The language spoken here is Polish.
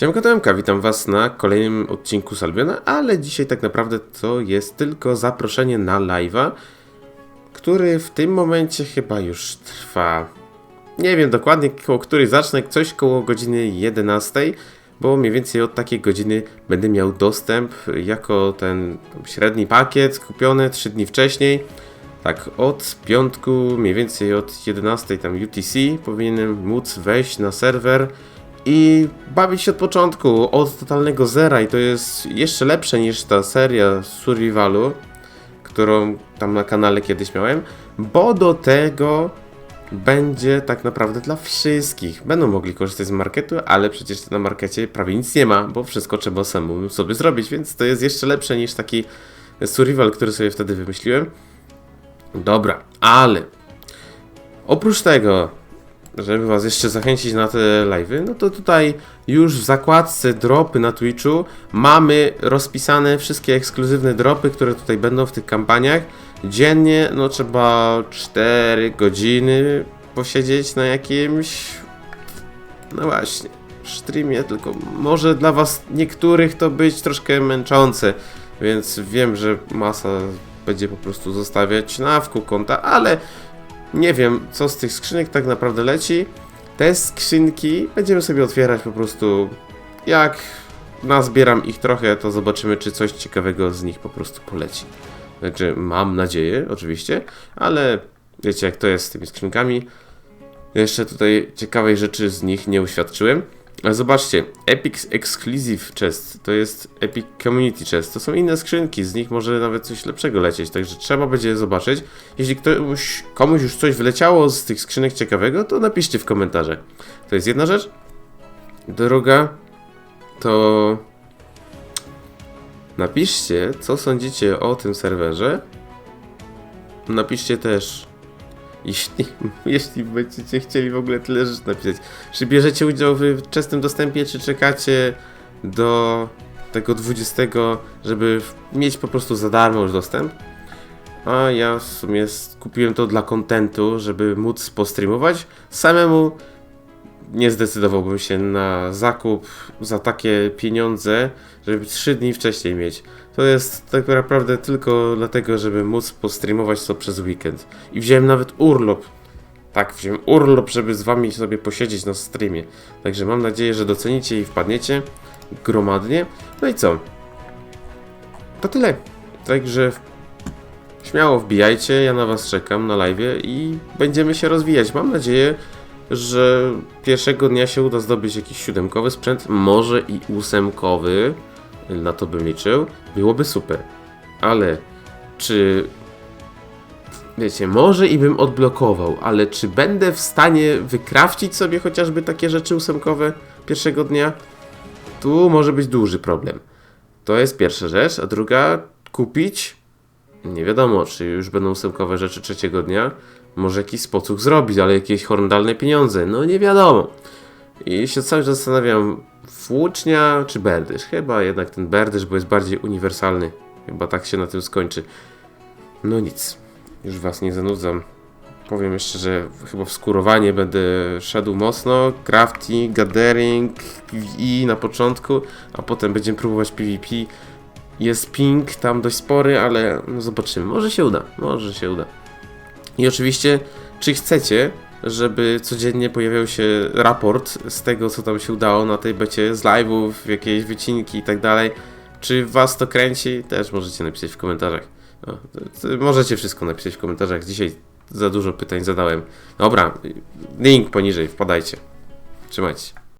Siemka Tomka, witam Was na kolejnym odcinku Salbiona, ale dzisiaj tak naprawdę to jest tylko zaproszenie na live'a, który w tym momencie chyba już trwa. Nie wiem dokładnie koło której zacznę, coś koło godziny 11, bo mniej więcej od takiej godziny będę miał dostęp jako ten średni pakiet kupiony 3 dni wcześniej. Tak, od piątku, mniej więcej od 11 tam UTC powinienem móc wejść na serwer i bawić się od początku, od totalnego zera i to jest jeszcze lepsze niż ta seria Survivalu, którą tam na kanale kiedyś miałem, bo do tego będzie tak naprawdę dla wszystkich. Będą mogli korzystać z marketu, ale przecież na markecie prawie nic nie ma, bo wszystko trzeba samemu sobie zrobić, więc to jest jeszcze lepsze niż taki survival, który sobie wtedy wymyśliłem. Dobra, ale oprócz tego, żeby was jeszcze zachęcić na te live'y, no to tutaj już w zakładce dropy na Twitchu mamy rozpisane wszystkie ekskluzywne dropy, które tutaj będą w tych kampaniach. Dziennie, no trzeba 4 godziny posiedzieć na jakimś, no właśnie, streamie, tylko może dla was niektórych to być troszkę męczące, więc wiem, że masa będzie po prostu zostawiać na wku konta, ale nie wiem, co z tych skrzynek tak naprawdę leci. Te skrzynki będziemy sobie otwierać po prostu jak nazbieram ich trochę, to zobaczymy, czy coś ciekawego z nich po prostu poleci. Także mam nadzieję, oczywiście, ale wiecie, jak to jest z tymi skrzynkami. Jeszcze tutaj ciekawej rzeczy z nich nie uświadczyłem. Zobaczcie, Epic Exclusive Chest to jest Epic Community Chest. To są inne skrzynki, z nich może nawet coś lepszego lecieć, także trzeba będzie zobaczyć. Jeśli ktoś, komuś już coś wyleciało z tych skrzynek ciekawego, to napiszcie w komentarzach. To jest jedna rzecz. Druga to napiszcie, co sądzicie o tym serwerze. Napiszcie też, jeśli, jeśli będziecie chcieli w ogóle tyle rzeczy napisać. Czy bierzecie udział w wczesnym dostępie, czy czekacie do tego 20, żeby mieć po prostu za darmo już dostęp? A ja w sumie kupiłem to dla kontentu, żeby móc postreamować. Samemu nie zdecydowałbym się na zakup za takie pieniądze, żeby 3 dni wcześniej mieć. To jest tak naprawdę tylko dlatego, żeby móc postreamować to przez weekend. I wziąłem nawet urlop. Tak, wziąłem urlop, żeby z wami sobie posiedzieć na streamie. Także mam nadzieję, że docenicie i wpadniecie gromadnie. No i co? To tyle. Także śmiało wbijajcie, ja na was czekam na live i będziemy się rozwijać. Mam nadzieję, że pierwszego dnia się uda zdobyć jakiś siódemkowy sprzęt, może i ósemkowy. Na to bym liczył. Byłoby super. Ale czy. Wiecie, może i bym odblokował, ale czy będę w stanie wykrawcić sobie chociażby takie rzeczy ósemkowe pierwszego dnia? Tu może być duży problem. To jest pierwsza rzecz, a druga kupić. Nie wiadomo, czy już będą ósemkowe rzeczy trzeciego dnia. Może jakiś sposób zrobić, ale jakieś horrendalne pieniądze. No nie wiadomo. I się cały czas zastanawiam, włócznia czy berdysz? Chyba jednak ten berdysz, bo jest bardziej uniwersalny. Chyba tak się na tym skończy. No nic, już was nie zanudzam. Powiem jeszcze, że chyba w skurowanie będę szedł mocno. Crafting, gathering, PvE na początku, a potem będziemy próbować PvP. Jest ping tam dość spory, ale no zobaczymy. Może się uda, może się uda. I oczywiście, czy chcecie, żeby codziennie pojawiał się raport z tego, co tam się udało na tej becie, z live'ów, jakieś wycinki i tak dalej. Czy was to kręci? Też możecie napisać w komentarzach. Możecie wszystko napisać w komentarzach. Dzisiaj za dużo pytań zadałem. Dobra, link poniżej, wpadajcie. Trzymajcie.